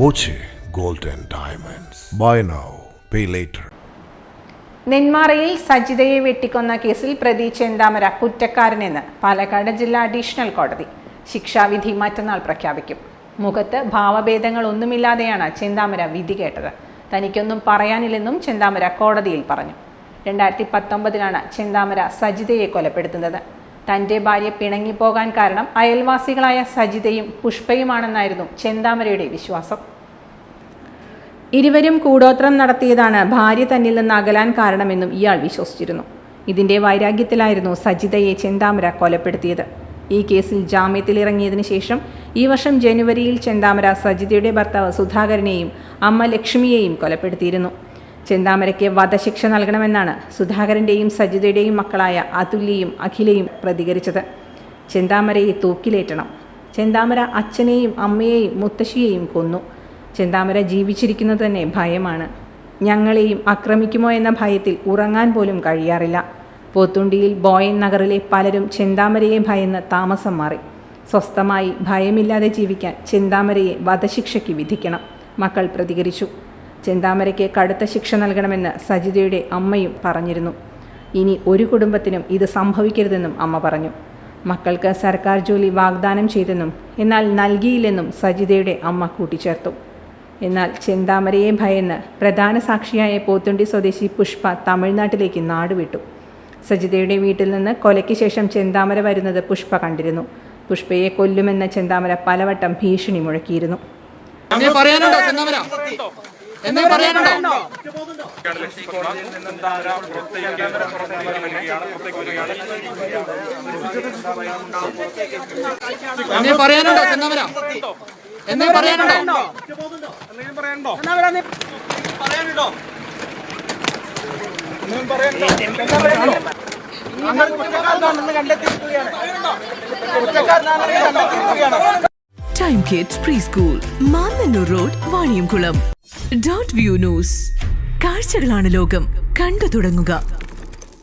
Boche gold and diamonds. Buy now pay later. നെന്മാറയിൽ സജിതയെ വെട്ടിക്കൊന്ന കേസിൽ പ്രതി ചെന്താമര കുറ്റക്കാരനെന്ന് പാലക്കാട് ജില്ലാ അഡീഷണൽ കോടതി. ശിക്ഷാവിധി മറ്റന്നാൾ പ്രഖ്യാപിക്കും. മുഖത്ത് ഭാവഭേദങ്ങൾ ഒന്നുമില്ലാതെയാണ് ചെന്താമര വിധി കേട്ടത്. തനിക്കൊന്നും പറയാനില്ലെന്നും ചെന്താമര കോടതിയിൽ പറഞ്ഞു. രണ്ടായിരത്തി പത്തൊമ്പതിലാണ് ചെന്താമര സജിതയെ കൊലപ്പെടുത്തുന്നത്. തന്റെ ഭാര്യ പിണങ്ങിപ്പോകാൻ കാരണം അയൽവാസികളായ സജിതയും പുഷ്പയുമാണെന്നായിരുന്നു ചെന്താമരയുടെ വിശ്വാസം. ഇരുവരും കൂടോത്രം നടത്തിയതാണ് ഭാര്യ തന്നിൽ നിന്ന് അകലാൻ കാരണമെന്നും ഇയാൾ വിശ്വസിച്ചിരുന്നു. ഇതിന്റെ വൈരാഗ്യത്തിലായിരുന്നു സജിതയെ ചെന്താമര കൊലപ്പെടുത്തിയത്. ഈ കേസിൽ ജാമ്യത്തിലിറങ്ങിയതിനു ശേഷം ഈ വർഷം ജനുവരിയിൽ ചെന്താമര സജിതയുടെ ഭർത്താവ് സുധാകരനെയും അമ്മ ലക്ഷ്മിയെയും കൊലപ്പെടുത്തിയിരുന്നു. ചെന്താമരയ്ക്ക് വധശിക്ഷ നൽകണമെന്നാണ് സുധാകരന്റെയും സജിതയുടെയും മക്കളായ അതുല്യയും അഖിലയും പ്രതികരിച്ചത്. ചെന്താമരയെ തൂക്കിലേറ്റണം. ചെന്താമര അച്ഛനെയും അമ്മയെയും മുത്തശ്ശിയെയും കൊന്നു. ചെന്താമര ജീവിച്ചിരിക്കുന്നത് തന്നെ ഭയമാണ്. ഞങ്ങളെയും ആക്രമിക്കുമോ എന്ന ഭയത്തിൽ ഉറങ്ങാൻ പോലും കഴിയാറില്ല. പോത്തുണ്ടിയിൽ ബോയൻ നഗറിലെ പലരും ചിന്താമരയെ ഭയന്ന് താമസം മാറി. സ്വസ്ഥമായി ഭയമില്ലാതെ ജീവിക്കാൻ ചിന്താമരയെ വധശിക്ഷയ്ക്ക് വിധിക്കണം. മക്കൾ പ്രതികരിച്ചു. ചിന്താമരയ്ക്ക് കടുത്ത ശിക്ഷ നൽകണമെന്ന് സജിതയുടെ അമ്മയും പറഞ്ഞിരുന്നു. ഇനി ഒരു കുടുംബത്തിനും ഇത് സംഭവിക്കരുതെന്നും അമ്മ പറഞ്ഞു. മക്കൾക്ക് സർക്കാർ ജോലി വാഗ്ദാനം ചെയ്തെന്നും എന്നാൽ നൽകിയില്ലെന്നും സജിതയുടെ അമ്മ കൂട്ടിച്ചേർത്തു. എന്നാൽ ചെന്താമരയെ ഭയന്ന് പ്രധാന സാക്ഷിയായ പോത്തുണ്ടി സ്വദേശി പുഷ്പ തമിഴ്നാട്ടിലേക്ക് നാടുവിട്ടു. സജിതയുടെ വീട്ടിൽ നിന്ന് കൊലയ്ക്ക് ശേഷം ചെന്താമര വരുന്നത് പുഷ്പ കണ്ടിരുന്നു. പുഷ്പയെ കൊല്ലുമെന്ന ചെന്താമര പലവട്ടം ഭീഷണി മുഴക്കിയിരുന്നു. എന്നെ പറയാനുണ്ടോ? എന്തെങ്കിലും എന്നെ പറയാനുണ്ടോ? എന്നെ പറയാനുണ്ടോ? ചെന്നമര എന്നെ പറയാനുണ്ടോ? Time kids preschool Mannanur road Vaniyamkulam dot view news കാഴ്ചകളാണ് ലോകം. കണ്ടു തുടങ്ങുക.